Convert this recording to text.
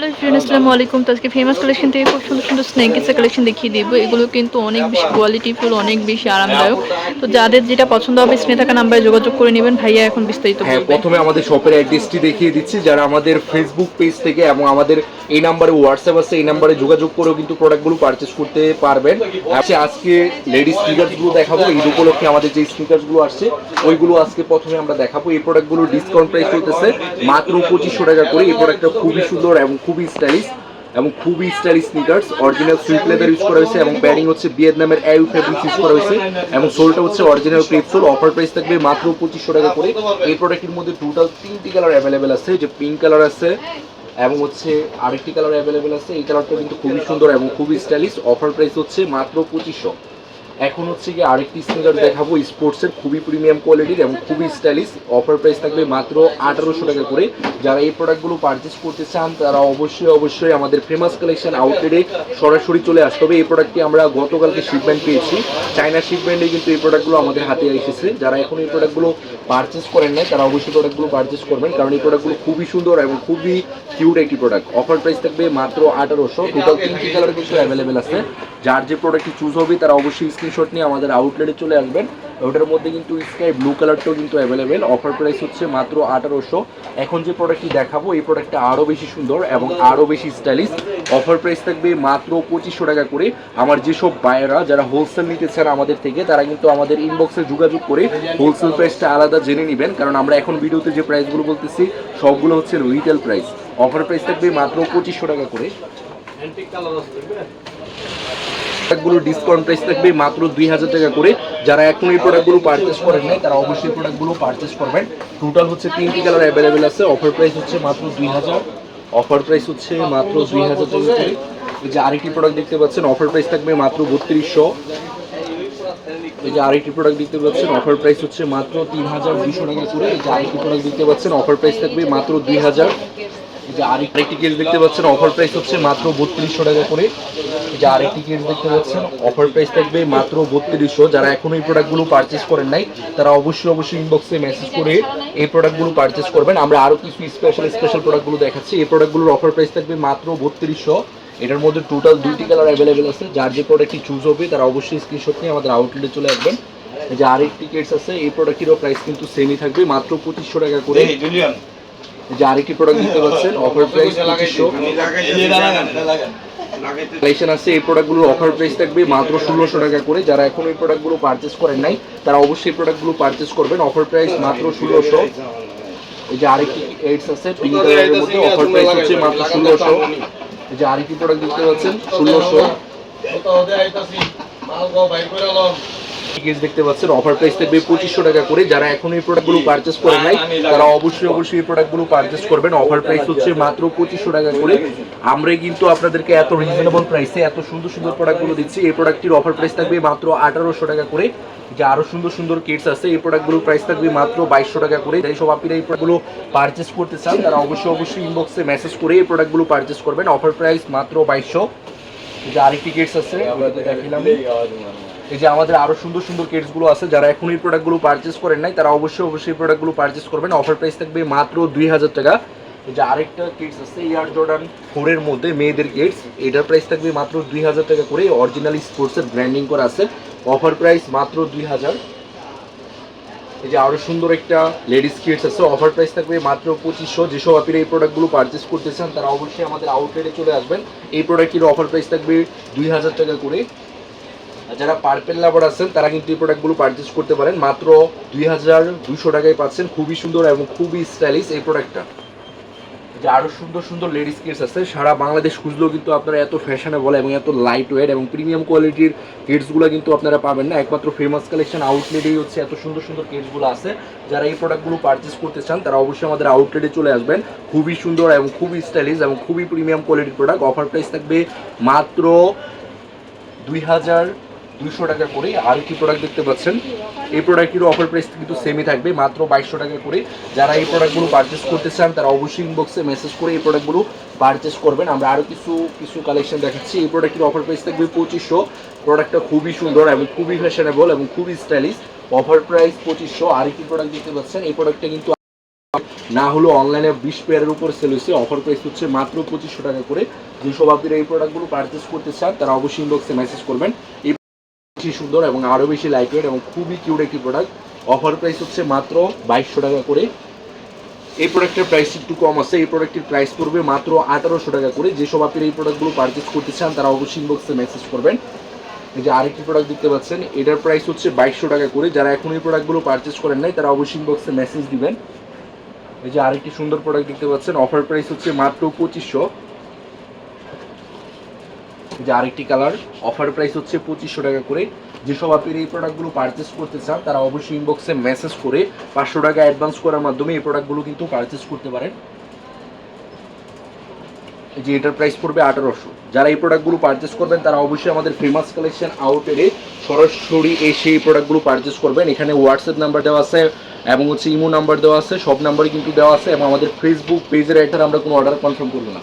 Hello friend আসসালামু আলাইকুম। তো আজকে ফেমাস কালেকশন থেকে খুব সুন্দর সুন্দর স্নেকেসের কালেকশন দেখিয়ে দিব। এগুলো কিন্তু অনেক বেশি কোয়ালিটিফুল অনেক বেশি আরামদায়ক। তো যাদের যেটা পছন্দ হবে স্ক্রিনে থাকা নাম্বারে যোগাযোগ করে নেবেন। ভাইয়া এখন বিস্তারিত হ্যাঁ প্রথমে আমাদের শপের অ্যাড্রেসটি দেখিয়ে দিচ্ছি। যারা আমাদের ফেসবুক পেজ থেকে এবং আমাদের এই নাম্বারে হোয়াটসঅ্যাপ আছে, এই নাম্বারে যোগাযোগ করেও কিন্তু প্রোডাক্টগুলো পারচেস করতে পারবেন। আচ্ছা আজকে লেডিস স্নিকার্সগুলো দেখাবো। ঈদ উপলক্ষে আমাদের যে স্নিকার্সগুলো আসছে, ওইগুলো আজকে প্রথমে আমরা দেখাবো। এই প্রোডাক্টগুলো ডিসকাউন্ট প্রাইস চলতেছে মাত্র পঁচিশশো টাকা করে। এই প্রোডাক্টটা খুবই সুন্দর এবং খুবই স্টাইলিশ এবং খুবই stylish sneakers original suede leather use করা হয়েছে এবং প্যাডিং হচ্ছে ভিয়েতনামের এউ ফেব্রিক্স ইউজ করা হয়েছে এবং সোলটা হচ্ছে original crepe sole offer price থাকবে মাত্র পঁচিশশো টাকা করে। এই প্রোডাক্টের মধ্যে টোটাল তিনটি কালার অ্যাভেলেবেল আছে, যে পিঙ্ক কালার আছে এবং হচ্ছে আরেকটি কালার অ্যাভেলেবেল আছে। এই কালারটা কিন্তু খুবই সুন্দর এবং খুবই স্টাইলিশ অফার প্রাইস হচ্ছে মাত্র পঁচিশশো। এখন হচ্ছে কি আরেকটি স্নিকার দেখাবো। স্পোর্টসের খুবই প্রিমিয়াম কোয়ালিটির এবং খুবই স্টাইলিশ অফার প্রাইস থাকবে মাত্র আঠারোশো টাকা করে। যারা এই প্রোডাক্টগুলো পারচেস করতে চান, তারা অবশ্যই অবশ্যই আমাদের ফেমাস কালেকশন আউটলেটে সরাসরি চলে আসতে হবে। এই প্রোডাক্টটি আমরা গতকালকে শিপমেন্ট পেয়েছি। চায়না শিপমেন্টে কিন্তু এই প্রোডাক্টগুলো আমাদের হাতে এসেছে। যারা এখন এই প্রোডাক্টগুলো পারচেস করেন নাই, তারা অবশ্যই প্রোডাক্টগুলো পারচেস করবেন। কারণ এই প্রোডাক্টগুলো খুবই সুন্দর এবং খুবই কিউট একটি প্রোডাক্ট অফার প্রাইস থাকবে মাত্র আঠারোশো। টোটাল তিনটি কালার কিন্তু অ্যাভেলেবেল আছে। যার যে প্রোডাক্টটি চুজ হবে, তারা অবশ্যই স্ক্রিনশট নিয়ে আমাদের আউটলেটে চলে আসবেন। ওটার মধ্যে কিন্তু স্কাই ব্লু কালারটাও কিন্তু অ্যাভেলেবেল অফার প্রাইস হচ্ছে মাত্র আঠারোশো। এখন যে প্রোডাক্টটি দেখাবো, এই প্রোডাক্টটা আরও বেশি সুন্দর এবং আরও বেশি স্টাইলিশ অফার প্রাইস থাকবে মাত্র পঁচিশশো টাকা করে। আমার যেসব বায়েরা যারা হোলসেল নিতে চান আমাদের থেকে, তারা কিন্তু আমাদের ইনবক্সে যোগাযোগ করে হোলসেল প্রাইসটা আলাদা জেনে নেবেন। কারণ আমরা এখন ভিডিওতে যে প্রাইসগুলো বলতেছি, সবগুলো হচ্ছে রিটেল প্রাইস অফার প্রাইস থাকবে মাত্র পঁচিশশো টাকা করে। প্রোডাক্টগুলো ডিসকাউন্ট প্রাইস থাকবে মাত্র দুই হাজার টাকা করে। যারা এখন এই প্রোডাক্টগুলো পারচেস করেন নাই, তারা অবশ্যই প্রোডাক্টগুলো পারচেস করবেন। টোটাল হচ্ছে তিনটি কালার অ্যাভেলেবেল আছে। অফার প্রাইস হচ্ছে মাত্র দুই হাজার। অফার প্রাইস হচ্ছে মাত্র দুই হাজার টাকা করে। এই যে আরেকটি প্রোডাক্ট দেখতে পাচ্ছেন অফার প্রাইস থাকবে মাত্র বত্রিশশো। এই যে আরেকটি প্রোডাক্ট দেখতে পাচ্ছেন অফার প্রাইস হচ্ছে মাত্র তিন হাজার দুশো টাকা করে। এই যে আরেকটি প্রোডাক্ট দেখতে পাচ্ছেন অফার প্রাইস থাকবে মাত্র দুই হাজার। যে আরেকটি কেস দেখতে পাচ্ছেন অফার প্রাইস হচ্ছে মাত্র বত্রিশশো টাকা করে। যে আরেকটি কেস দেখতে পাচ্ছেন অফার প্রাইস থাকবে মাত্র বত্রিশশো। যারা এখন এই প্রোডাক্টগুলো পারচেস করেন নাই, তারা অবশ্যই অবশ্যই ইনবক্সে মেসেজ করে এই প্রোডাক্টগুলো পারচেস করবেন। আমরা আরও কিছু স্পেশাল স্পেশাল প্রোডাক্টগুলো দেখাচ্ছি। এই প্রোডাক্টগুলোর অফার প্রাইস থাকবে মাত্র বত্রিশশো। এটার মধ্যে টোটাল দুইটি কালার অ্যাভেলেবেল আছে। যার যে প্রোডাক্টটি চুজ হবে, তারা অবশ্যই স্ক্রিনশট নিয়ে আমাদের আউটলেটে চলে আসবেন। যে আরেকটি কেটস আছে, এই প্রোডাক্টেরও প্রাইস কিন্তু সেমই থাকবে, মাত্র পঁচিশশো টাকা করে। যে আরেকটি প্রোডাক্ট দিতে পাচ্ছেন অফার প্রাইস পঁচিশশো কালেকশন আছে, এই প্রোডাক্টগুলোর অফার প্রাইস থাকবে মাত্র ষোলোশো টাকা করে। যারা এখন এই প্রোডাক্টগুলো পারচেস করেন নাই, তারা অবশ্যই প্রোডাক্টগুলো পারচেস করবেন। অফার প্রাইস মাত্র ষোলোশো। এই যে আরেকটি এইডস আছে পিঙ্ক কালারের মধ্যে অফার প্রাইস হচ্ছে মাত্র ষোলোশো। এই যে আরেকটি প্রোডাক্ট দেখতে পাচ্ছেন, ষোলোশো। কেস দেখতে পাচ্ছেন। অফার প্রাইস থাকবে পঁচিশশো টাকা করে। যারা এখন এই প্রোডাক্টগুলো পারচেস করে নাই, তারা অবশ্যই অবশ্যই এই প্রোডাক্টগুলো পারচেস করবেন। অফার প্রাইস হচ্ছে মাত্র পঁচিশশো টাকা করে। আমরা কিন্তু আপনাদেরকে এত রিজনেবল প্রাইসে এত সুন্দর সুন্দর প্রোডাক্টগুলো দিচ্ছি। এই প্রোডাক্টটির অফার প্রাইস থাকবে মাত্র আঠারোশো টাকা করে। যে আরও সুন্দর সুন্দর কিটস আছে, এই প্রোডাক্টগুলোর প্রাইস থাকবে মাত্র বাইশশো টাকা করে। যাই সব আপনারা এই প্রোডাক্টগুলো পারচেস করতে চান, তারা অবশ্যই অবশ্যই ইনবক্সে মেসেজ করে এই প্রোডাক্টগুলো পারচেস করবেন। অফার প্রাইস মাত্র বাইশশো। যে আরেকটি কিটস আছে দেখিলাম। এই যে আমাদের আরও সুন্দর সুন্দর কিটসগুলো আছে, যারা এখন এই প্রোডাক্টগুলো পারচেস করেন নাই, তারা অবশ্যই অবশ্যই প্রোডাক্টগুলো পারচেস করবেন। অফার প্রাইস থাকবে মাত্র দুই হাজার টাকা। এই যে আরেকটা কিটস আছে এয়ার জর্ডান ফোরের মধ্যে মেয়েদের কিটস এটার প্রাইস থাকবে মাত্র দুই হাজার টাকা করে। অরিজিনাল স্পোর্টসের ব্র্যান্ডিং করা আছে। অফার প্রাইস মাত্র দুই হাজার। এই যে আরও সুন্দর একটা লেডিস কিটস আছে। অফার প্রাইস থাকবে মাত্র পঁচিশশো। যেসব আপনারা এই প্রোডাক্টগুলো পারচেস করতে চান, তারা অবশ্যই আমাদের আউটলেটে চলে আসবেন। এই প্রোডাক্টের অফার প্রাইস থাকবে দুই হাজার টাকা করে। যারা পার্পেল লাভার আছেন, তারা কিন্তু এই প্রোডাক্টগুলো পারচেস করতে পারেন। মাত্র দুই হাজার দুশো টাকায় পাচ্ছেন। খুবই সুন্দর এবং খুবই স্টাইলিশ এই প্রোডাক্টটা যে আরও সুন্দর সুন্দর লেডিস কিটস আছে, সারা বাংলাদেশ খুঁজলেও কিন্তু আপনারা এত ফ্যাশনেবল এবং এত লাইট ওয়েট এবং প্রিমিয়াম কোয়ালিটির কিটসগুলো কিন্তু আপনারা পাবেন না। একমাত্র ফেমাস কালেকশন আউটলেটেই হচ্ছে এত সুন্দর সুন্দর কিটসগুলো আছে। যারা এই প্রোডাক্টগুলো পারচেস করতে চান, তারা অবশ্যই আমাদের আউটলেটে চলে আসবেন। খুবই সুন্দর এবং খুবই স্টাইলিশ এবং খুবই প্রিমিয়াম কোয়ালিটির প্রোডাক্ট অফার প্রাইস থাকবে মাত্র দুই হাজার দুইশো টাকা করে আর কি প্রোডাক্ট দেখতে পাচ্ছেন, এই প্রোডাক্টের অফার প্রাইস কিন্তু সেমই থাকবে, মাত্র বাইশশো টাকা করে। যারা এই প্রোডাক্টগুলো পারচেস করতে চান, তারা অবশ্যই ইনবক্সে মেসেজ করে এই প্রোডাক্টগুলো পারচেস করবেন। আমরা আরও কিছু কিছু কালেকশন দেখাচ্ছি। এই প্রোডাক্টের অফার প্রাইস থাকবে পঁচিশশো। প্রোডাক্টটা খুবই সুন্দর এবং খুবই ফ্যাশনেবল এবং খুবই স্টাইলিশ অফার প্রাইস পঁচিশশো। আর কি প্রোডাক্ট দেখতে পাচ্ছেন, এই প্রোডাক্টটা কিন্তু না হলো অনলাইনে বিশ পেয়ারের উপর সেল হয়েছে। অফার প্রাইস হচ্ছে মাত্র পঁচিশশো টাকা করে। যেসব আপনারা এই প্রোডাক্টগুলো পারচেস করতে চান, তারা অবশ্যই ইনবক্সে মেসেজ করবেন। এই বেশি সুন্দর এবং আরও বেশি লাইট ওয়েট এবং খুবই কিউট একটি প্রোডাক্ট অফার প্রাইস হচ্ছে মাত্র বাইশশো টাকা করে। এই প্রোডাক্টের প্রাইস একটু কম আছে। এই প্রোডাক্টের প্রাইস পড়বে মাত্র আঠারোশো টাকা করে। যেসব আপনারা এই প্রোডাক্টগুলো পারচেস করতে চান, তারা অবশ্যই ইনবক্সে মেসেজ করবেন। এই যে আরেকটি প্রোডাক্ট দেখতে পাচ্ছেন, এটার প্রাইস হচ্ছে বাইশশো টাকা করে। যারা এখন এই প্রোডাক্টগুলো পারচেস করেন নাই, তারা অবশ্যই ইনবক্সে মেসেজ দিবেন। এই যে আরেকটি সুন্দর প্রোডাক্ট দেখতে পাচ্ছেন অফার প্রাইস হচ্ছে মাত্র পঁচিশশো। যে আরেকটি কালার অফার প্রাইস হচ্ছে পঁচিশশো টাকা করে। যেসব আপনি এই প্রোডাক্টগুলো পারচেস করতে চান, তারা অবশ্যই ইনবক্সে মেসেজ করে পাঁচশো টাকা অ্যাডভান্স করার মাধ্যমে এই প্রোডাক্টগুলো কিন্তু পারচেস করতে পারেন। যে এটার প্রাইস পড়বে আঠারোশো। যারা এই প্রোডাক্টগুলো পারচেস করবেন, তারা অবশ্যই আমাদের ফেমাস কালেকশন আউটেডে সরাসরি এসে এই প্রোডাক্টগুলো পারচেস করবেন। এখানে হোয়াটসঅ্যাপ নাম্বার দেওয়া আছে এবং হচ্ছে ইমো নাম্বার দেওয়া আছে, সব নাম্বারই কিন্তু দেওয়া আছে এবং আমাদের ফেসবুক পেজের একটা আমরা কোনো অর্ডার কনফার্ম করব না।